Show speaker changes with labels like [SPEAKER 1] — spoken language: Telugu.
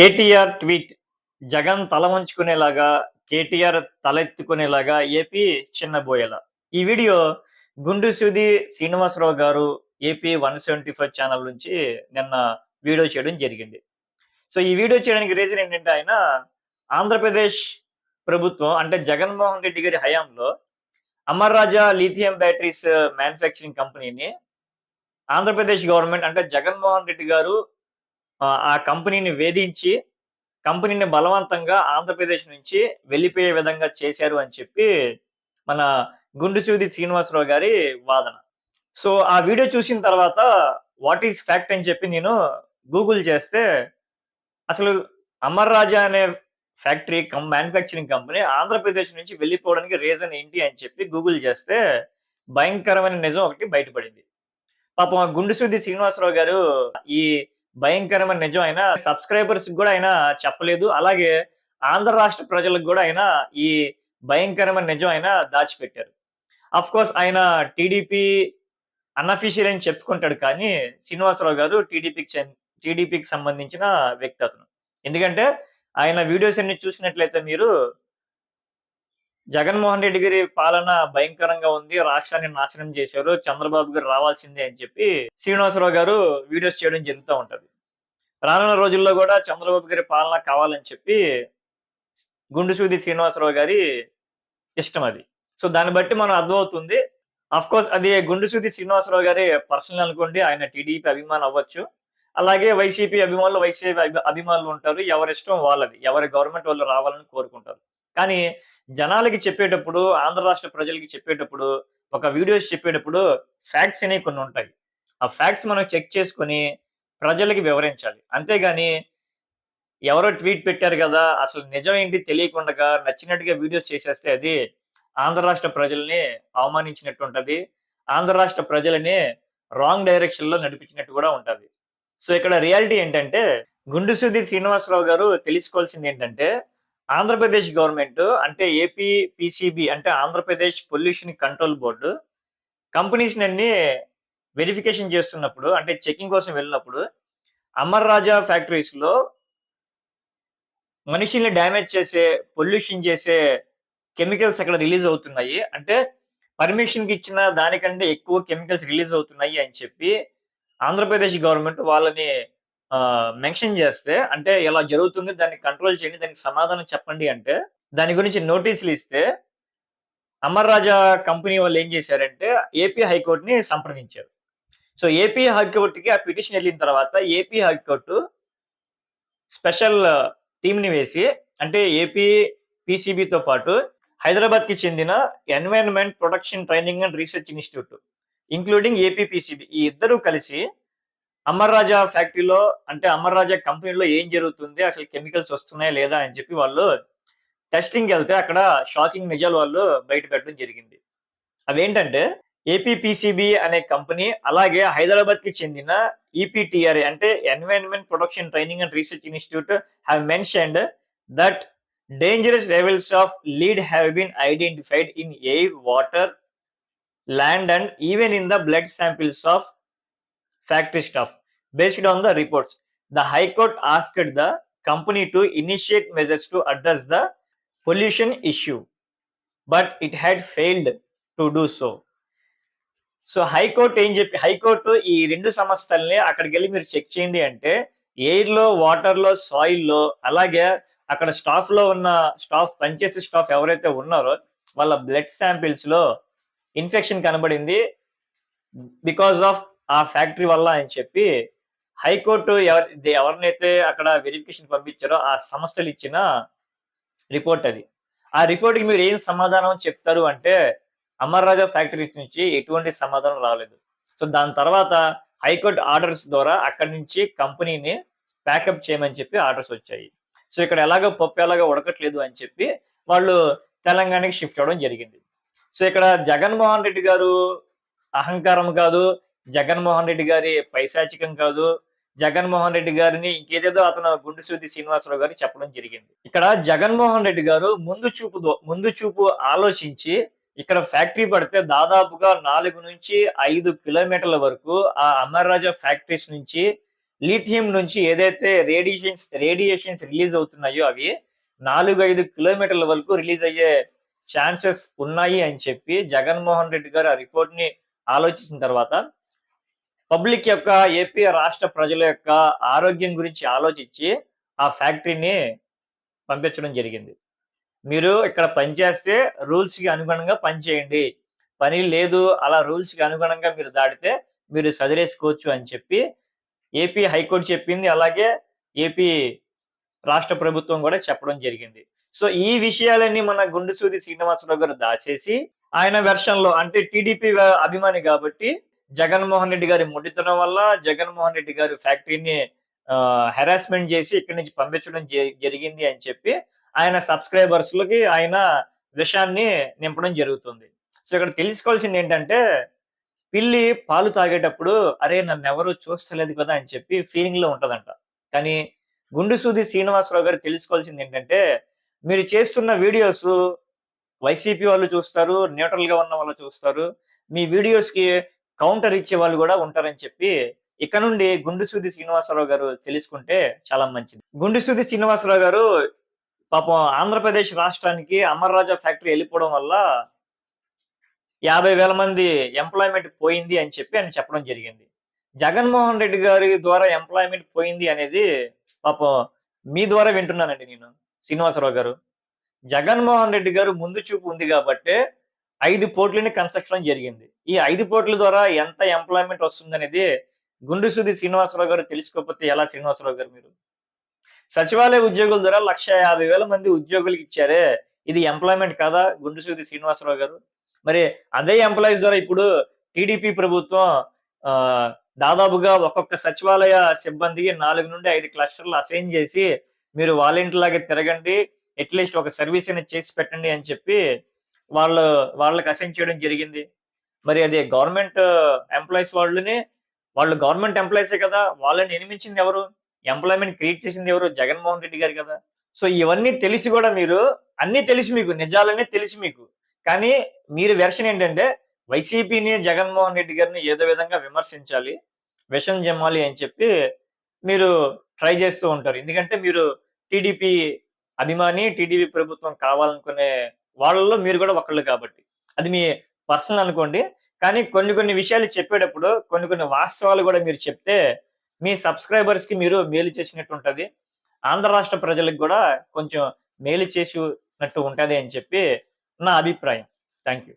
[SPEAKER 1] కేటీఆర్ ట్వీట్ జగన్ తల వంచుకునేలాగా కేటీఆర్ తలెత్తుకునేలాగా ఏపీ చిన్నబోయేలా. ఈ వీడియో గుండు సుది శ్రీనివాసరావు గారు AP one seventy five channel నుంచి నిన్న వీడియో చేయడం జరిగింది. సో ఈ వీడియో చేయడానికి రీజన్ ఏంటంటే ఆయన ఆంధ్రప్రదేశ్ ప్రభుత్వం అంటే జగన్మోహన్ రెడ్డి గారి హయాంలో Amar Raja lithium batteries manufacturing కంపెనీని ఆంధ్రప్రదేశ్ గవర్నమెంట్ అంటే జగన్మోహన్ రెడ్డి గారు ఆ, కంపెనీని వేధించి కంపెనీని బలవంతంగా ఆంధ్రప్రదేశ్ నుంచి వెళ్ళిపోయే విధంగా చేశారు అని చెప్పి మన గుండు సూది శ్రీనివాసరావు గారి వాదన. సో ఆ వీడియో చూసిన తర్వాత వాట్ ఈస్ ఫ్యాక్ట్ అని చెప్పి నేను గూగుల్ చేస్తే అసలు అమర్ రాజా అనే factory cum manufacturing company Andhra Pradesh నుంచి వెళ్ళిపోవడానికి రీజన్ ఏంటి అని చెప్పి గూగుల్ చేస్తే భయంకరమైన నిజం ఒకటి బయటపడింది. పాపం గుండుసూది శ్రీనివాసరావు గారు ఈ భయంకరమైన నిజం ఆయన సబ్స్క్రైబర్స్ కూడా ఆయన చెప్పలేదు. అలాగే ఆంధ్ర రాష్ట్ర ప్రజలకు కూడా ఆయన ఈ భయంకరమైన నిజం ఆయన దాచిపెట్టారు. అఫ్ కోర్స్ ఆయన టీడీపీ అన్అఫీషియల్ అని చెప్పుకుంటాడు కానీ శ్రీనివాసరావు గారు టీడీపీకి టీడీపీకి సంబంధించిన వ్యక్తి అతను. ఎందుకంటే ఆయన వీడియోస్ అన్ని చూసినట్లయితే మీరు జగన్మోహన్ రెడ్డి గారి పాలన భయంకరంగా ఉంది. రాష్ట్రాన్ని నాశనం చేశారు. చంద్రబాబు గారు రావాల్సిందే అని చెప్పి శ్రీనివాసరావు గారు వీడియోస్ చేయడం జరుగుతూ ఉంటది. రానున్న రోజుల్లో కూడా చంద్రబాబు గారి పాలన కావాలని చెప్పి గుండు సూది శ్రీనివాసరావు గారి ఇష్టం అది. సో దాన్ని బట్టి మనం అర్థమవుతుంది. అఫ్ కోర్స్ అది గుండు సూది శ్రీనివాసరావు గారి పర్సనల్ అనుకోండి. ఆయన టీడీపీ అభిమానం అవ్వచ్చు. అలాగే వైసీపీ అభిమానులు వైసీపీ అభిమానులు ఉంటారు. ఎవరి ఇష్టం వాళ్ళది. ఎవరి గవర్నమెంట్ వాళ్ళు రావాలని కోరుకుంటారు. కానీ జనాలకి చెప్పేటప్పుడు ఆంధ్ర రాష్ట్ర ప్రజలకి చెప్పేటప్పుడు ఒక వీడియోస్ చెప్పేటప్పుడు ఫ్యాక్ట్స్ అనేవి కొన్ని ఉంటాయి. ఆ ఫ్యాక్ట్స్ మనం చెక్ చేసుకొని ప్రజలకి వివరించాలి. అంతేగాని ఎవరో ట్వీట్ పెట్టారు కదా అసలు నిజం ఏంటి తెలియకుండా నచ్చినట్టుగా వీడియోస్ చేసేస్తే అది ఆంధ్ర రాష్ట్ర ప్రజల్ని అవమానించినట్టు ఉంటుంది. ఆంధ్ర రాష్ట్ర ప్రజలని రాంగ్ డైరెక్షన్లో నడిపించినట్టు కూడా ఉంటది. సో ఇక్కడ రియాలిటీ ఏంటంటే గుండు సుధీర్ శ్రీనివాసరావు గారు తెలుసుకోవాల్సింది ఏంటంటే ఆంధ్రప్రదేశ్ గవర్నమెంట్ అంటే ఏపీ పిసిబి అంటే Andhra Pradesh pollution control board companies అన్ని వెరిఫికేషన్ చేస్తున్నప్పుడు అంటే చెకింగ్ కోసం వెళ్ళినప్పుడు అమర్ రాజా ఫ్యాక్టరీస్లో మనిషిని డ్యామేజ్ చేసే పొల్యూషన్ చేసే కెమికల్స్ అక్కడ రిలీజ్ అవుతున్నాయి. అంటే పర్మిషన్కి ఇచ్చిన దానికంటే ఎక్కువ కెమికల్స్ రిలీజ్ అవుతున్నాయి అని చెప్పి ఆంధ్రప్రదేశ్ గవర్నమెంట్ వాళ్ళని మెన్షన్ చేస్తే అంటే ఇలా జరుగుతుంది దాన్ని కంట్రోల్ చేయండి దానికి సమాధానం చెప్పండి అంటే దాని గురించి నోటీసులు ఇస్తే అమర్ రాజా కంపెనీ వాళ్ళు ఏం చేశారంటే ఏపీ హైకోర్టుని సంప్రదించారు. సో ఏపీ హైకోర్టుకి ఆ పిటిషన్ వెళ్ళిన తర్వాత ఏపీ హైకోర్టు స్పెషల్ టీమ్ని వేసి అంటే ఏపీ పీసీబీతో పాటు హైదరాబాద్కి చెందిన environment protection training and research institute including AP ఈ ఇద్దరు కలిసి అమర్ రాజా ఫ్యాక్టరీలో అంటే అమర్ రాజా కంపెనీలో ఏం జరుగుతుంది? అసలు కెమికల్స్ వస్తున్నాయా లేదా అని చెప్పి వాళ్ళు టెస్టింగ్ వెళ్తే అక్కడ షాకింగ్ నిజాలు వాళ్ళు బయట పెట్టడం జరిగింది. అవేంటంటే ఏపీపీసీబీ అనే కంపెనీ అలాగే హైదరాబాద్కి చెందిన E ఈపీటీఆర్ఏ అంటే environment production training and research institute have mentioned that dangerous levels of lead have been identified in air water land and even in the blood samples of factory staff based on the reports the high court asked the company to initiate measures to address the pollution issue but it had failed to do so so high court ఏం చెప్పి హైకోర్టు ఈ రెండు సంస్థలని అక్కడికి వెళ్ళి మీరు చెక్ చేయండి అంటే ఎయిర్లో వాటర్లో సాయిల్లో అలాగే అక్కడ స్టాఫ్లో ఉన్న స్టాఫ్ పనిచేసే స్టాఫ్ ఎవరైతే ఉన్నారో వాళ్ళ బ్లడ్ శాంపిల్స్లో ఇన్ఫెక్షన్ కనబడింది బికాస్ ఆఫ్ ఆ ఫ్యాక్టరీ వల్ల అని చెప్పి హైకోర్టు ఎవరి ఎవరినైతే అక్కడ వెరిఫికేషన్ పంపించారో ఆ సంస్థలు ఇచ్చిన రిపోర్ట్ అది. ఆ రిపోర్ట్కి మీరు ఏం సమాధానం చెప్తారు అంటే అమర్ రాజా ఫ్యాక్టరీస్ నుంచి ఎటువంటి సమాధానం రాలేదు. సో దాని తర్వాత హైకోర్టు ఆర్డర్స్ ద్వారా అక్కడి నుంచి కంపెనీని ప్యాకప్ చేయమని చెప్పి ఆర్డర్స్ వచ్చాయి. సో ఇక్కడ ఎలాగో పప్పు ఎలాగో ఉడకట్లేదు అని చెప్పి వాళ్ళు తెలంగాణకి షిఫ్ట్ అవ్వడం జరిగింది. సో ఇక్కడ జగన్మోహన్ రెడ్డి గారు అహంకారం కాదు జగన్మోహన్ రెడ్డి గారి పైశాచికం కాదు. జగన్మోహన్ రెడ్డి గారిని ఇంకేదేదో అతను గుండుసూది శ్రీనివాసరావు గారు చెప్పడం జరిగింది. ఇక్కడ జగన్మోహన్ రెడ్డి గారు ముందు చూపు ముందు చూపు ఆలోచించి ఇక్కడ ఫ్యాక్టరీ పడితే దాదాపుగా నాలుగు నుంచి ఐదు కిలోమీటర్ల వరకు ఆ అమర్ రాజా ఫ్యాక్టరీస్ నుంచి లిథియం నుంచి ఏదైతే రేడియేషన్స్ రేడియేషన్స్ రిలీజ్ అవుతున్నాయో అవి నాలుగు ఐదు కిలోమీటర్ల వరకు రిలీజ్ అయ్యే ఛాన్సెస్ ఉన్నాయి అని చెప్పి జగన్మోహన్ రెడ్డి గారు ఆ రిపోర్ట్ని ఆలోచించిన తర్వాత పబ్లిక్ యొక్క ఏపీ రాష్ట్ర ప్రజల యొక్క ఆరోగ్యం గురించి ఆలోచించి ఆ ఫ్యాక్టరీని పంపించడం జరిగింది. మీరు ఇక్కడ పనిచేస్తే రూల్స్కి అనుగుణంగా పనిచేయండి పని లేదు అలా రూల్స్కి అనుగుణంగా మీరు దాటితే మీరు చదివేసుకోవచ్చు అని చెప్పి ఏపీ హైకోర్టు చెప్పింది. అలాగే ఏపీ రాష్ట్ర ప్రభుత్వం కూడా చెప్పడం జరిగింది. సో ఈ విషయాలన్నీ మన గుండెసూది శ్రీనివాసరావు గారు దాచేసి ఆయన వెర్షన్లో అంటే టీడీపీ అభిమాని కాబట్టి జగన్మోహన్ రెడ్డి గారి ముడితనం వల్ల జగన్మోహన్ రెడ్డి గారి ఫ్యాక్టరీని హెరాస్మెంట్ చేసి ఇక్కడి నుంచి పంపించడం జరిగింది అని చెప్పి ఆయన సబ్స్క్రైబర్స్ లకి ఆయన విషయాన్ని నింపడం జరుగుతుంది. సో ఇక్కడ తెలుసుకోవాల్సింది ఏంటంటే పిల్లి పాలు తాగేటప్పుడు అరే నన్ను ఎవరు చూస్తలేదు కదా అని చెప్పి ఫీలింగ్లో ఉంటదంట. కానీ గుండు సూది శ్రీనివాసరావు గారు తెలుసుకోవాల్సింది ఏంటంటే మీరు చేస్తున్న వీడియోస్ వైసీపీ వాళ్ళు చూస్తారు న్యూట్రల్గా ఉన్న వాళ్ళు చూస్తారు. మీ వీడియోస్కి కౌంటర్ ఇచ్చే వాళ్ళు కూడా ఉంటారని చెప్పి ఇక నుండి గుండుసూది శ్రీనివాసరావు గారు తెలుసుకుంటే చాలా మంచిది. గుండుసూది శ్రీనివాసరావు గారు పాపం ఆంధ్రప్రదేశ్ రాష్ట్రానికి అమర్రాజా ఫ్యాక్టరీ వెళ్ళిపోవడం వల్ల యాభై వేల మంది ఎంప్లాయ్మెంట్ పోయింది అని చెప్పి ఆయన చెప్పడం జరిగింది. జగన్మోహన్ రెడ్డి గారి ద్వారా ఎంప్లాయ్మెంట్ పోయింది అనేది పాపం మీ ద్వారా వింటున్నానండి నేను శ్రీనివాసరావు గారు. జగన్మోహన్ రెడ్డి గారు ముందు చూపు ఉంది కాబట్టి ఐదు పోర్టులని కన్స్ట్రక్షన్ జరిగింది. ఈ ఐదు పోర్టుల ద్వారా ఎంత ఎంప్లాయ్మెంట్ వస్తుందనేది గుండుసూది శ్రీనివాసరావు గారు తెలుసుకోకపోతే ఎలా శ్రీనివాసరావు గారు మీరు? సచివాలయ ఉద్యోగుల ద్వారా లక్ష యాభై వేల మంది ఉద్యోగులకు ఇచ్చారే. ఇది ఎంప్లాయ్మెంట్ కాదా? గుండుసూది శ్రీనివాసరావు గారు. మరి అదే ఎంప్లాయీస్ ద్వారా ఇప్పుడు టీడీపీ ప్రభుత్వం ఆ, దాదాపుగా ఒక్కొక్క సచివాలయ సిబ్బందికి నాలుగు నుండి ఐదు క్లస్టర్లు అసైన్ చేసి మీరు వాలంటీర్ లాగా తిరగండి. అట్లీస్ట్ ఒక సర్వీస్ అనేది చేసి పెట్టండి అని చెప్పి వాళ్ళు వాళ్ళకి అసైన్ చేయడం జరిగింది. మరి అది గవర్నమెంట్ ఎంప్లాయీస్ వాళ్ళని వాళ్ళు గవర్నమెంట్ ఎంప్లాయీసే కదా వాళ్ళని నియమించింది ఎవరు? ఎంప్లాయ్మెంట్ క్రియేట్ చేసింది ఎవరు? జగన్మోహన్ రెడ్డి గారు కదా. సో ఇవన్నీ తెలిసి కూడా మీరు అన్నీ తెలిసి మీకు నిజాలన్నీ తెలిసి మీకు. కానీ మీరు వెర్షన్ ఏంటంటే వైసీపీని జగన్మోహన్ రెడ్డి గారిని ఏదో విధంగా విమర్శించాలి విషం జమ్మాలి అని చెప్పి మీరు ట్రై చేస్తూ ఉంటారు. ఎందుకంటే మీరు టీడీపీ అభిమాని టీడీపీ ప్రభుత్వం కావాలనుకునే వాళ్ళలో మీరు కూడా ఒకళ్ళు కాబట్టి. అది మీ పర్సనల్ అనుకోండి. కానీ కొన్ని కొన్ని విషయాలు చెప్పేటప్పుడు కొన్ని కొన్ని వాస్తవాలు కూడా మీరు చెప్తే మీ సబ్స్క్రైబర్స్కి మీరు మేలు చేసినట్టు ఉంటుంది. ఆంధ్ర రాష్ట్ర ప్రజలకు కూడా కొంచెం మేలు చేసినట్టు ఉంటుంది అని చెప్పి నా అభిప్రాయం. Thank you